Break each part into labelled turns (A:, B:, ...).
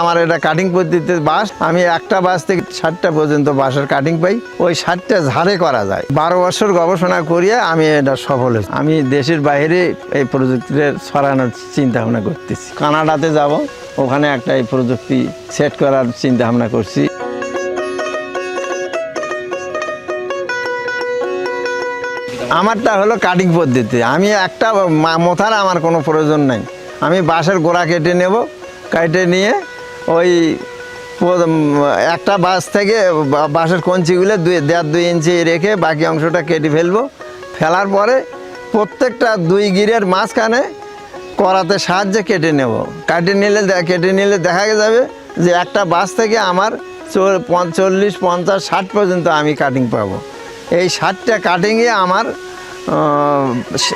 A: আমার এটা কাটিং পদ্ধতিতে বাঁশ আমি একটা বাঁশ থেকে ষাটটা পর্যন্ত বাঁশের কাটিং পাই। ওই ষাটটা ঝাড়ে করা যায়। বারো বছর গবেষণা করিয়ে আমি এটা সফল হয়েছি। আমি দেশের বাইরে এই প্রযুক্তিটা ছড়ানোর চিন্তা ভাবনা করতেছি। কানাডাতে যাব, ওখানে একটা এই প্রযুক্তি সেট করার চিন্তা ভাবনা করছি। আমারটা হলো কাটিং পদ্ধতি। আমি একটা মোথার আমার কোনো প্রয়োজন নাই। আমি বাঁশের গোড়া কেটে নেব, কেটে নিয়ে ওই একটা বাঁশ থেকে বাঁশের কঞ্চিগুলো দুই, দেড় দুই ইঞ্চি রেখে বাকি অংশটা কেটে ফেলব। ফেলার পরে প্রত্যেকটা দুই গিরের মাঝখানে করাতে সাহায্যে কেটে নেব। কেটে নিলে কেটে নিলে দেখা যাবে যে একটা বাস থেকে আমার চল্লিশ, পঞ্চাশ, ষাট পর্যন্ত আমি কাটিং পাবো। এই ষাটটা কাটিংয়ে আমার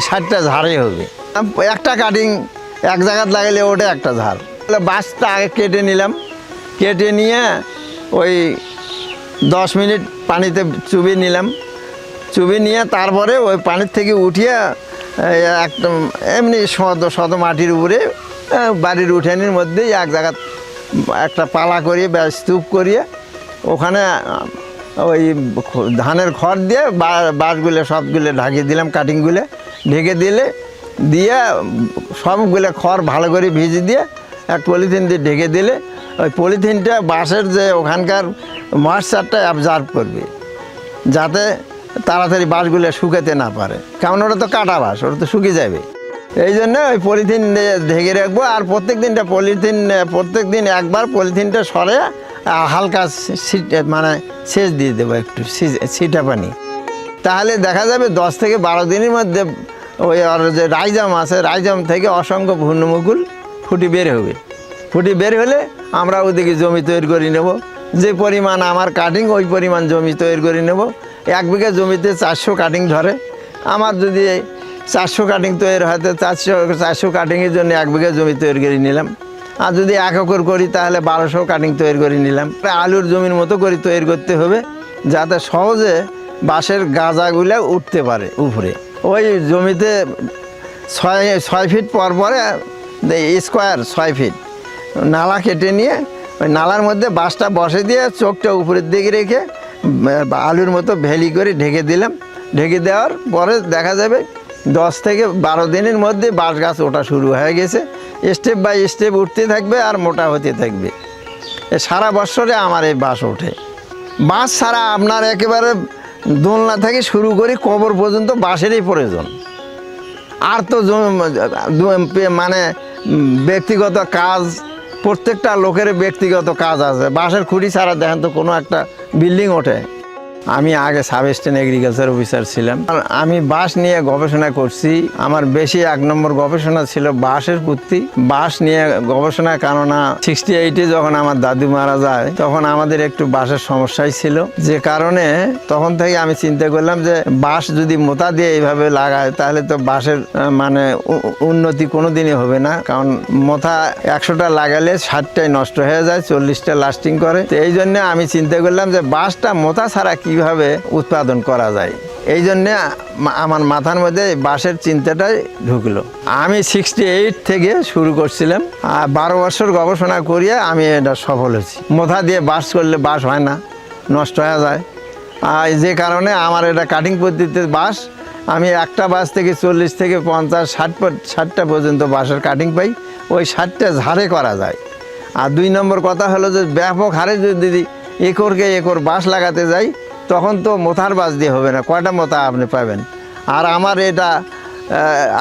A: ষাটটা ঝাড়ে হবে। একটা কাটিং এক জায়গায় লাগালে ওটা একটা ঝাড়। বাসটা আগে কেটে নিলাম। কেটে নিয়ে ওই দশ মিনিট পানিতে চুবিয়ে নিলাম। চুবি নিয়ে তারপরে ওই পানির থেকে উঠিয়ে একদম এমনি সদ সদ মাটির উপরে বাড়ির উঠানির মধ্যেই এক জায়গা, একটা পালা করিয়ে বা স্তূপ করিয়ে ওখানে ওই ধানের খড় দিয়ে বাঁশগুলো সবগুলো ঢাকিয়ে দিলাম কাটিংগুলো ঢেকে দিলে, দিয়ে সবগুলো খড় ভালো করে ভিজে দিয়ে এক পলিথিন দিয়ে ঢেকে দিলে ওই পলিথিনটা বাঁশের যে ওখানকার ময়েশ্চারটা অ্যাবজার্ভ করবে, যাতে তাড়াতাড়ি বাঁশগুলো শুকাতে না পারে। কারণ ওটা তো কাটা বাঁশ, ওটা তো শুকিয়ে যাবে। এই জন্য ওই পলিথিন ঢেকে রাখব, আর প্রত্যেক দিনটা পলিথিন প্রত্যেক দিন একবার পলিথিনটা সরে হালকা মানে সেচ দিয়ে দেবো একটু সি- ছিটা পানি। তাহলে দেখা যাবে দশ থেকে বারো দিনের মধ্যে ওই আর যে রাইজাম আছে, রাইজাম থেকে অসংখ্য ভূর্ণমুকুল ফুটি বের হবে। ফুটি বের হলে আমরা ওদিকে জমি তৈরি করে নেব। যে পরিমাণ আমার কাটিং ওই পরিমাণ জমি তৈরি করে নেব। এক বিঘা জমিতে চারশো কাটিং ধরে। আমার যদি চারশো কাটিং তৈরি হয়, তো চারশো চারশো কাটিংয়ের জন্য এক বিঘা জমি তৈরি করে নিলাম। আর যদি এক একর করি, তাহলে বারোশো কাটিং তৈরি করে নিলাম। আলুর জমির মতো করে তৈরি করতে হবে, যাতে সহজে বাঁশের গাজাগুলো উঠতে পারে উপরে। ওই জমিতে ছয় ছয় ফিট পর পরে স্কোয়ার, ছয় ফিট। নালা কেটে নিয়ে ওই নালার মধ্যে বাঁশটা বসে দিয়ে চোখটা উপরের দিকে রেখে আলুর মতো ভ্যালি করে ঢেকে দিলাম। ঢেকে দেওয়ার পরে দেখা যাবে দশ থেকে বারো দিনের মধ্যে বাঁশ গাছ ওঠা শুরু হয়ে গেছে। স্টেপ বাই স্টেপ উঠতে থাকবে আর মোটা হতে থাকবে। সারা বছরে আমার এই বাঁশ ওঠে। বাঁশ ছাড়া আপনার একেবারে দোলনা থেকে শুরু করে কবর পর্যন্ত বাঁশেরই প্রয়োজন। আর তো মানে ব্যক্তিগত কাজ, প্রত্যেকটা লোকের ব্যক্তিগত কাজ আছে। বাঁশের খুঁড়ি ছাড়া দেখেন তো কোনো একটা বিল্ডিং ওঠে। আমি আগে সাব স্টেন এগ্রিকালচার অফিসার ছিলাম আমি বাঁশ নিয়ে গবেষণা করছি। আমার বেশি এক নম্বর গবেষণা ছিল বাঁশের পুত্তি বাঁশ নিয়ে গবেষণা কেননা সিক্সটি এইটে যখন আমার দাদু মারা যায় তখন আমাদের একটু বাঁশের সমস্যাই ছিল। যে কারণে তখন থেকে আমি চিন্তা করলাম যে বাঁশ যদি মোতা দিয়ে এইভাবে লাগায় তাহলে তো আহ, মানে উন্নতি কোনো দিনই হবে না। কারণ মোথা একশোটা লাগালে ষাটটাই নষ্ট হয়ে যায় চল্লিশটা লাস্টিং করে। তো এই জন্য আমি চিন্তা করলাম যে বাঁশটা মোথা ছাড়া কীভাবে উৎপাদন করা যায়। এই জন্য আমার মাথার মধ্যে বাঁশের চিন্তাটাই ঢুকলো। আমি সিক্সটি এইট থেকে শুরু করছিলাম, আর বারো বছর গবেষণা করিয়ে আমি এটা সফল হয়েছি। মোথা দিয়ে বাস করলে বাস হয় না, নষ্ট হয়ে যায়। আর যে কারণে আমার এটা কাটিং পদ্ধতিতে বাঁশ, আমি একটা বাঁশ থেকে চল্লিশ থেকে পঞ্চাশ, ষাট ষাটটা পর্যন্ত বাঁশের কাটিং পাই, ওই ষাটটা ঝাড়ে করা যায়। আর দুই নম্বর কথা হলো যে ব্যাপক হারে যদি একরকে একর বাঁশ লাগাতে যাই তখন তো মোথার বাঁশ দিয়ে হবে না, কয়টা মোথা আপনি পাবেন? আর আমার এটা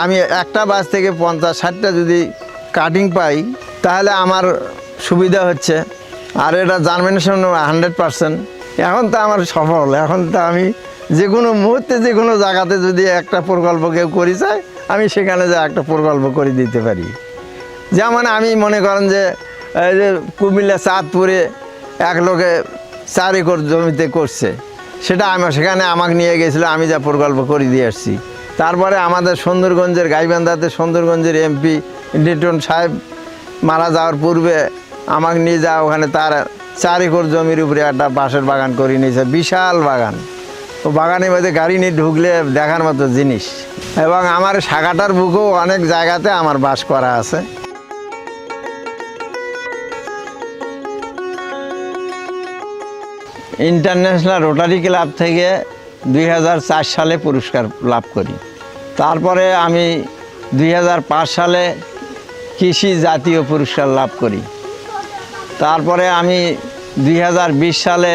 A: আমি একটা বাস থেকে পঞ্চাশ, ষাটটা যদি কাটিং পাই, তাহলে আমার সুবিধা হচ্ছে। আর এটা জার্মিনেশন হান্ড্রেড পারসেন্ট এখন তো আমার সফল, এখন তো আমি যে কোনো মুহূর্তে যে কোনো জায়গাতে যদি একটা প্রকল্প কেউ করি চায় আমি সেখানে যা একটা প্রকল্প করে দিতে পারি। যেমন আমি মনে করেন যে, এই যে কুমিল্লা, চাঁদপুরে এক লোকে চার একর জমিতে করছে। সেটা আমার সেখানে আমাকে নিয়ে গেছিল, আমি যা প্রকল্প করে দিয়ে আসছি। তারপরে আমাদের সুন্দরগঞ্জের গাইবান্ধাতে সুন্দরগঞ্জের এমপি লিটন সাহেব মারা যাওয়ার পূর্বে আমাকে নিয়ে যা ওখানে তার চার একর জমির উপরে একটা বাঁশের বাগান করে নিয়েছে, বিশাল বাগান। ও বাগানের মধ্যে গাড়ি নিয়ে ঢুকলে দেখার মতো জিনিস। এবং আমার শাখাটার বুকেও অনেক জায়গাতে আমার বাস করা আছে। ইন্টারন্যাশনাল রোটারি ক্লাব থেকে দুই হাজার চার সালে পুরস্কার লাভ করি। তারপরে আমি দুই হাজার পাঁচ সালে কৃষি জাতীয় পুরস্কার লাভ করি। তারপরে আমি দুই হাজার বিশ সালে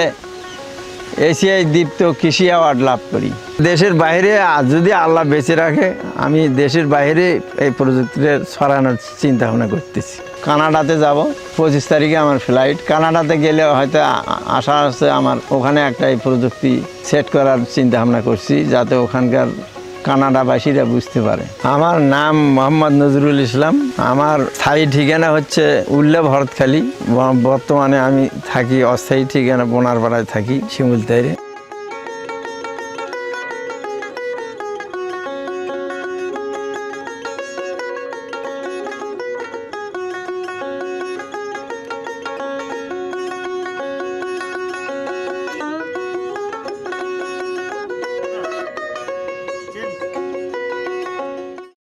A: এশিয়ায় দীপ্ত কৃষি অ্যাওয়ার্ড লাভ করি। দেশের বাইরে যদি আল্লাহ বেঁচে রাখে, আমি দেশের বাইরে এই প্রযুক্তিটা ছড়ানোর চিন্তা ভাবনা করতেছি। কানাডাতে যাব, পঁচিশ তারিখে আমার ফ্লাইট। কানাডাতে গেলে হয়তো আশা আছে আমার, ওখানে একটা এই প্রযুক্তি সেট করার চিন্তা ভাবনা করছি, যাতে ওখানকার কানাডাবাসীরা বুঝতে পারে। আমার নাম মোহাম্মদ নজরুল ইসলাম। আমার স্থায়ী ঠিকানা হচ্ছে উল্লা ভরতখালী। বর্তমানে আমি থাকি অস্থায়ী ঠিকানা, বোনারপাড়ায় থাকি শিমুলতাইরে